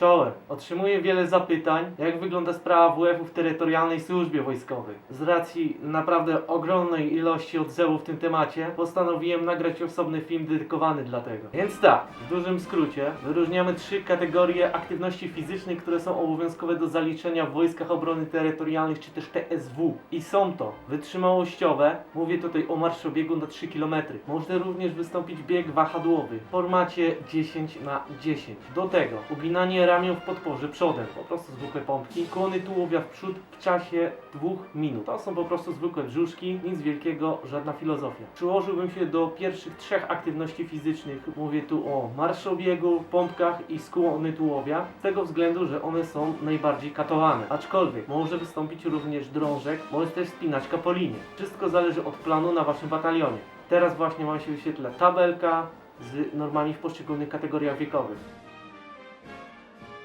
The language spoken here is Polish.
Czołem. Otrzymuję wiele zapytań, jak wygląda sprawa WF-u w terytorialnej służbie wojskowej. Z racji naprawdę ogromnej ilości odzewów w tym temacie, postanowiłem nagrać osobny film dedykowany dla tego. Więc tak, w dużym skrócie, wyróżniamy trzy kategorie aktywności fizycznych, które są obowiązkowe do zaliczenia w Wojskach Obrony Terytorialnych, czy też TSW. I są to wytrzymałościowe, mówię tutaj o marszobiegu na 3 km. Można również wystąpić bieg wahadłowy w formacie 10 na 10. Do tego uginanie ramion w podporze przodem, po prostu zwykłe pompki, kłony tułowia w przód w czasie 2 minut. To są po prostu zwykłe brzuszki, nic wielkiego, żadna filozofia. Przyłożyłbym się do pierwszych trzech aktywności fizycznych, mówię tu o marszobiegu, pompkach i skłony tułowia, z tego względu, że one są najbardziej katowane. Aczkolwiek może wystąpić również drążek, bądź też spinaczka po linie. Wszystko zależy od planu na waszym batalionie. Teraz właśnie Wam się wyświetla tabelka z normami w poszczególnych kategoriach wiekowych.